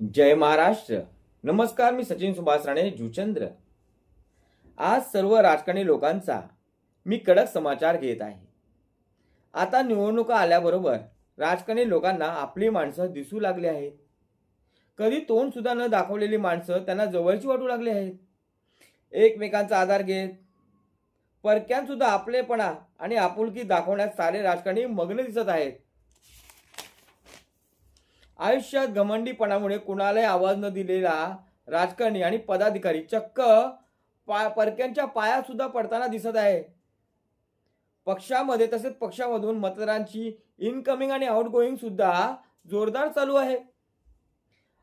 जय महाराष्ट्र. नमस्कार मी सचिन सुभाष राणे जुचंद्र. आज सर्व राजकारणी लोकांचा मी कडक समाचार घेत आहे. आता निवडणुका आल्याबरोबर राजकारणी लोकांना आपली माणसं दिसू लागली आहेत. कधी तोंडसुद्धा न दाखवलेली माणसं त्यांना जवळची वाटू लागली आहेत. एकमेकांचा आधार घेत परक्यांसुद्धा आपलेपणा आणि आपुलकी दाखवण्यात सारे राजकारणी मग्न दिसत आहेत. आयुष्यात घमंडीपणामुळे कुणालाही आवाज न दिलेला राजकारणी आणि पदाधिकारी चक्क पा परक्यांच्या पायात सुद्धा पडताना दिसत आहे. पक्षामध्ये तसेच पक्षामधून मतदारांची इनकमिंग आणि आउटगोईंग सुद्धा जोरदार चालू आहे.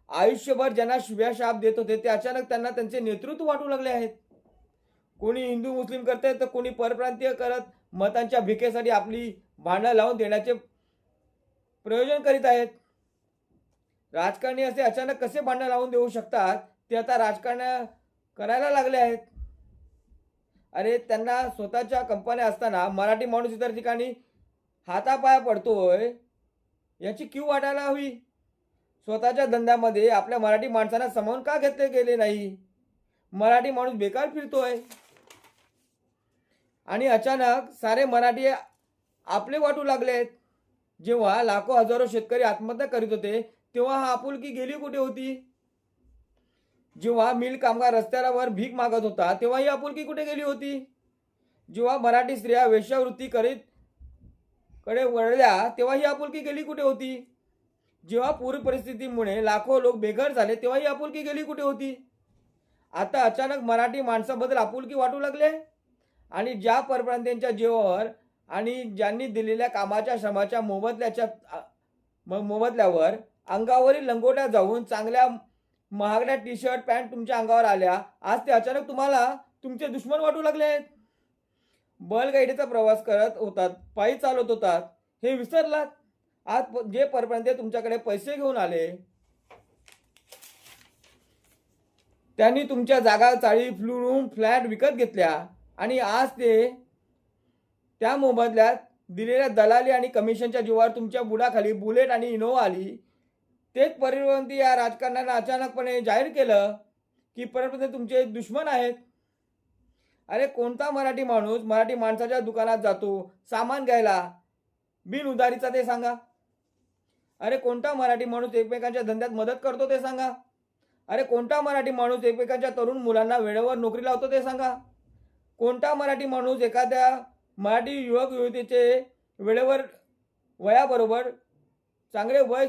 आयुष्यभर ज्यांना शिव्या शाप देत होते ते अचानक त्यांना त्यांचे नेतृत्व वाटू लागले आहेत. कोणी हिंदू मुस्लिम करते तर कोणी परप्रांतीय करत मतांच्या भिकेसाठी आपली भांडणं लावून देण्याचे प्रयोजन करीत आहेत. राजकारणी असे अचानक कसे भांडण लावून देऊ शकतात? ते आता राजकारण करायला लागले आहेत. अरे त्यांना स्वतःच्या कंपन्या असताना मराठी माणूस इतर ठिकाणी हातापाया पडतोय याची क्यू वाटायला हवी? स्वतःच्या धंद्यामध्ये आपल्या मराठी माणसांना सामावून का घेतले गेले नाही? मराठी माणूस बेकार फिरतोय. आणि अचानक सारे मराठी आपले वाटू लागलेत. जेव्हा लाखो हजारो शेतकरी आत्महत्या करीत होते तेव्हा हा आपुलकी गेली कुठे होती? जेव्हा मिल कामगार रस्त्यावर भीक मागत होता तेव्हा ही आपुलकी कुठे गेली होती? जेव्हा मराठी स्त्रिया वेश्यावृत्ती करीत कडे वळल्या तेव्हा ही आपुलकी गेली कुठे होती? जेव्हा पूर परिस्थितीमुळे लाखो लोक बेघर झाले तेव्हा ही आपुलकी गेली कुठे होती? आता अचानक मराठी माणसाबद्दल आपुलकी वाटू लागले? आणि ज्या परप्रांत्यांच्या जीवावर आणि ज्यांनी दिलेल्या कामाच्या श्रमाच्या मोबदल्याच्या मोबदल्यावर अंगावरील लंगोट्या जाऊन चांगल्या महागड्या टी शर्ट पॅन्ट तुमच्या अंगावर आल्या आज ते अचानक तुम्हाला तुमचे दुश्मन वाटू लागले आहेत बैलगाडीचा प्रवास करत होतात पायी चालत होतात हे विसरलात. आज जे परप्रांतीय तुमच्याकडे पैसे घेऊन आले त्यांनी तुमच्या जागा चाळी फ्लू फ्लॅट विकत घेतल्या आणि आज ते त्या मोबदल्यात दिलेल्या दलाली आणि कमिशनच्या जीवावर तुमच्या बुडाखाली बुलेट आणि इनोवा आली. तेच परिवंती या राजकारणानं अचानकपणे जाहीर केलं की परत तुमचे दुश्मन आहेत. अरे कोणता मराठी माणूस मराठी माणसाच्या दुकानात जातो सामान घ्यायला? बिन उधारीचा ते सांगा. अरे कोणता मराठी माणूस एकमेकांच्या धंद्यात मदत करतो ते सांगा. अरे कोणता मराठी माणूस एकमेकांच्या तरुण मुलांना वेळेवर नोकरी लावतो ते सांगा. कोणता मराठी माणूस एखाद्या मराठी युवक युवतीचे वेळेवर वयाबरोबर चांगले वय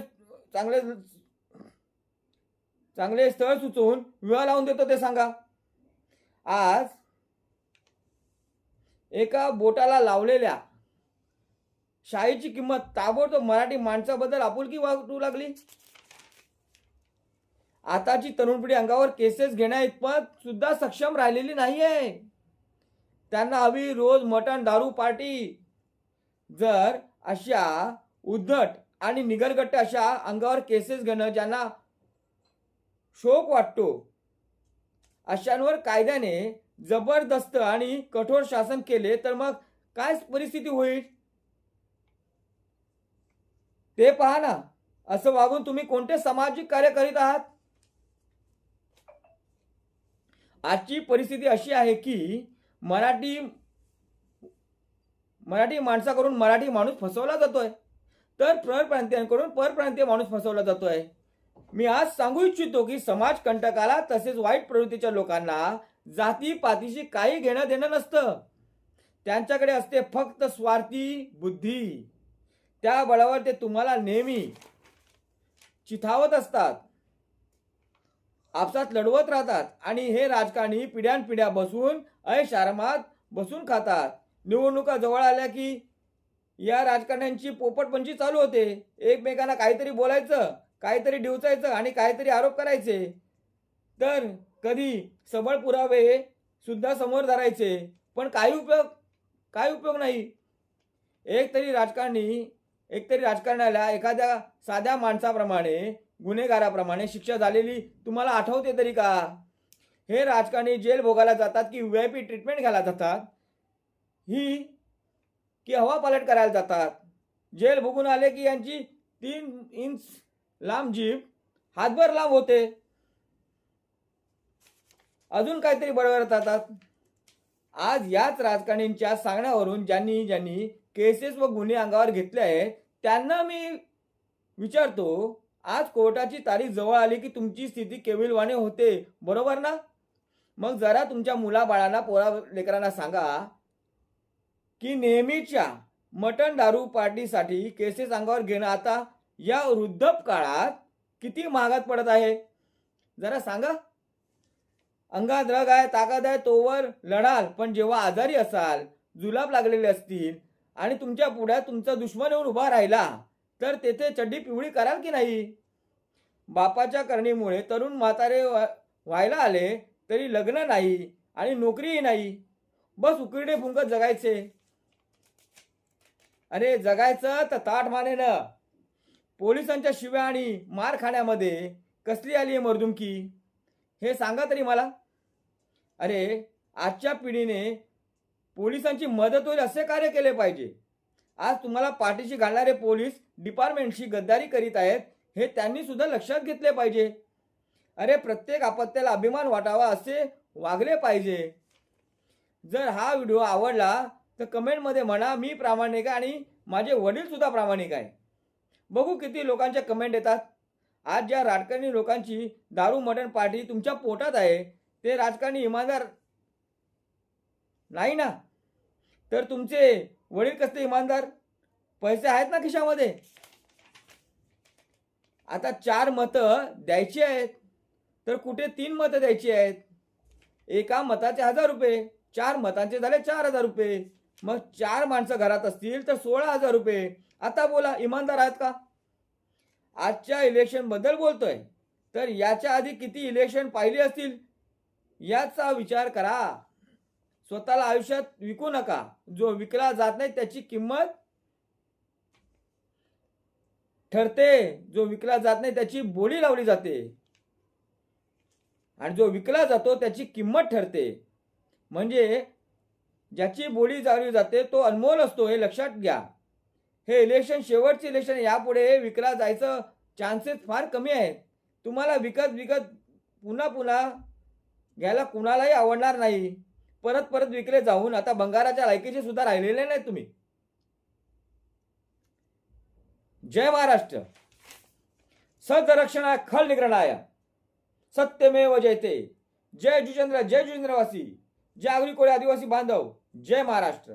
चांगले चांगले स्थळ सुचवून विवाह लावून देतो ते सांगा. आज एका बोटाला लावलेल्या शाईची किंमत ताबडतोब मराठी माणसाबद्दल आपुलकी वाटू लागली. आताची तरुण पिढी अंगावर केसेस घेण्या इतपत सुद्धा सक्षम राहिलेली नाहीये. त्यांना हवी रोज मटण दारू पार्टी. जर अशा उद्धट आणि निगरगट्ट अशा अंगावर केसेस घेणं ज्यांना शोक वाटतो अशांवर कायद्याने जबरदस्त आणि कठोर शासन केले तर मग काय परिस्थिती होईल? ते पहा ना. असं वागून तुम्ही कोणते सामाजिक कार्य करीत आहात? आजची परिस्थिती अशी आहे की मराठी मराठी माणसाकडून मराठी माणूस फसवला जातोय. तर परप्रांतीयांकडून परप्रांतीय माणूस फसवला जातोय. मी आज सांगू इच्छितो की समाज कंटकाला तसेच वाईट प्रवृत्तीच्या लोकांना जाती पातीशी काही घेणं देणं नसतं. त्यांच्याकडे असते फक्त स्वार्थी बुद्धी. त्या बळावर ते तुम्हाला नेहमी चिथावत असतात. आपसात लढवत राहतात आणि हे राजकारणी पिढ्यानपिढ्या बसून ऐश आरामात बसून खातात. निवडणुका जवळ आल्या की या राजकारण्यांची पोपटपंची चालू होते. एकमेकांना काहीतरी बोलायचं काहीतरी डिवचायचं आणि काहीतरी आरोप करायचे. तर कधी सबळ पुरावे सुद्धा समोर धरायचे पण काही उपयोग काही उपयोग नाही. एक तरी राजकारणी एक तरी राजकारणाला एखाद्या साध्या माणसाप्रमाणे गुन्हेगाराप्रमाणे शिक्षा झालेली तुम्हाला आठवते तरी का? हे राजकारणी जेल भोगायला जातात की व्ही आय पी ट्रीटमेंट घ्यायला जातात? ही की हवा पालट करायला जातात. जेल भोगून आले की यांची तीन इंच लांब जीभ हातभर लांब होते. अजून काहीतरी बरोबर जातात आज याच राजकारणींच्या सांगण्यावरून ज्यांनी ज्यांनी केसेस व गुन्हे अंगावर घेतले आहेत त्यांना मी विचारतो आज कोर्टाची तारीख जवळ आली की तुमची स्थिती केविलवाणे होते बरोबर ना? मग जरा तुमच्या मुलाबाळांना पोरा लेकरांना सांगा की नेहमीच्या मटण दारू पार्टीसाठी केसेस अंगावर घेणं आता या वृद्धप काळात किती महागात पडत आहे? जरा सांगा. अंगात रग आहे ताकद आहे तोवर लढाल पण जेव्हा आजारी असाल जुलाब लागलेले असतील आणि तुमच्या पुढ्यात तुमचा दुश्मन येऊन उभा राहिला तर तेथे चड्डी पिवळी कराल की नाही? बापाच्या करणीमुळे तरुण म्हातारे व्हायला आले तरी लग्न नाही आणि नोकरीही नाही. बस उकिरडे फुंकत जगायचे. अरे जगायचं तर ताट मानेनं पोलिसांच्या शिव्या आणि मार खाण्यामध्ये कसली आली आहे मर्दुमकी? हे सांगा तरी मला. अरे आजच्या पिढीने पोलिसांची मदत होईल असे कार्य केले पाहिजे. आज तुम्हाला पाठीशी घालणारे पोलीस डिपार्टमेंटशी गद्दारी करीत आहेत हे त्यांनी सुद्धा लक्षात घेतले पाहिजे. अरे प्रत्येक आपत्त्याला अभिमान वाटावा असे वागले पाहिजे. जर हा व्हिडिओ आवडला तर कमेंटमध्ये म्हणा मी प्रामाणिक आहे आणि माझे वडीलसुद्धा प्रामाणिक आहे. बघू किती लोकांच्या कमेंट येतात. आज ज्या राजकारणी लोकांची दारू मटण पार्टी तुमच्या पोटात आहे ते राजकारणी इमानदार नाही ना? तर तुमचे वडील कसले इमानदार? पैसे आहेत ना खिशामध्ये? आता चार मतं द्यायची आहेत तर कुठे तीन मतं द्यायची आहेत? एका मताचे हजार रुपये चार मतांचे झाले चार हजार रुपये. मग चार माणसं घरात असतील तर सोळा हजार रुपये. आता बोला इमानदार आहेत का? आजच्या इलेक्शनबद्दल बोलतोय. तर याच्या आधी किती इलेक्शन पाहिली असतील? याचा विचार करा. स्वतःला आयुष्यात विकू नका. जो विकला जात नाही त्याची किंमत ठरते. जो विकला जात नाही त्याची बोली लावली जाते. आणि जो विकला जातो त्याची किंमत ठरते. म्हणजे ज्याची बोली चालली जाते तो अनमोल असतो हे लक्षात घ्या. हे इलेक्शन शेवटचे इलेक्शन यापुढे विकला जायचं चान्सेस फार कमी आहेत. तुम्हाला विकत विकत पुन्हा पुन्हा घ्यायला कुणालाही आवडणार नाही. परत परत विकले जाऊन आता बंगाराच्या लायकीचे सुद्धा राहिलेले नाही तुम्ही. जय महाराष्ट्र. सदरक्षणा खल निग्रणाया सत्यमेव जयते. जय जुचंद्र जय जुचंद्रवासी जय कोळी हो आदिवासी बांधव. जय महाराष्ट्र.